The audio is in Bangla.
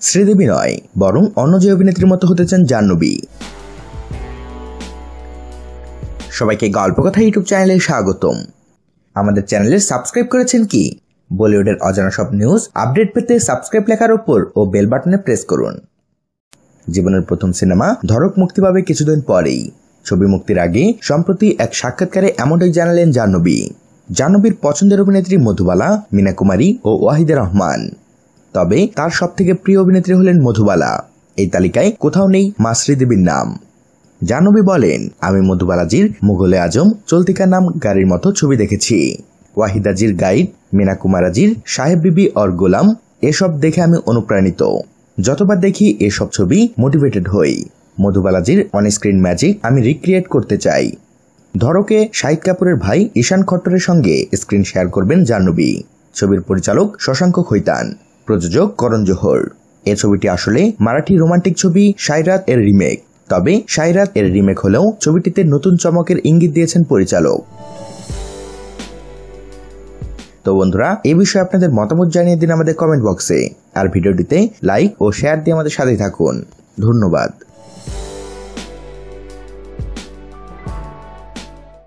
শ্রীদেবী নয়, বরং অন্য যে অভিনেত্রীর মতো হতে চান জাহ্নবী। সবাইকে গল্প কথা ইউটিউব চ্যানেলে স্বাগতম। আমাদের চ্যানেলে সাবস্ক্রাইব করেছেন কি? বলিউডের অজানা সব নিউজ, আপডেট পেতে সাবস্ক্রাইব লেখার ওপর ও বেল বাটনে প্রেস করুন। জীবনের প্রথম সিনেমা ধরক মুক্তি পাবে কিছুদিন পরেই। ছবি মুক্তির আগে সম্প্রতি এক সাক্ষাৎকারে এমনটাই জানালেন জাহ্নবী। জাহ্নবীর পছন্দের অভিনেত্রী মধুবালা মীনা কুমারী ও ওয়াহিদে রহমান। তবে তার সব থেকে প্রিয় অভিনেত্রী হলেন মধুবালা। এই তালিকায় কোথাও নেই মা শ্রীদেবীর নাম। জাহ্নবী বলেন, আমি মধুবালাজির মুঘলে আজম চলতিকা নাম গাড়ির মতো ছবি দেখেছি। ওয়াহিদাজির গাইড মীনা কুমারাজির সাহেব বিবি অর গোলাম, এসব দেখে আমি অনুপ্রাণিত। যতবার দেখি এসব ছবি মোটিভেটেড হই। মধুবালাজির অনস্ক্রিন ম্যাজিক আমি রিক্রিয়েট করতে চাই। ধরকে শাহিদ কাপুরের ভাই ঈশান খট্টরের সঙ্গে স্ক্রিন শেয়ার করবেন জাহ্নবী। ছবির পরিচালক শশাঙ্ক খৈতান। প্রযোজক করণ জোহর। এ ছবিটি আসলে মারাঠি রোমান্টিক ছবি সাইরাত এর রিমেক। তবে সাইরাত এর রিমেক হলেও ছবিটিতে নতুন চমকের ইঙ্গিত দিয়েছেন পরিচালক। তো বন্ধুরা, এ বিষয়ে আপনাদের মতামত জানিয়ে দিন আমাদের কমেন্ট বক্সে। আর ভিডিওটিতে লাইক ও শেয়ার দিয়ে আমাদের সাথে থাকুন। ধন্যবাদ।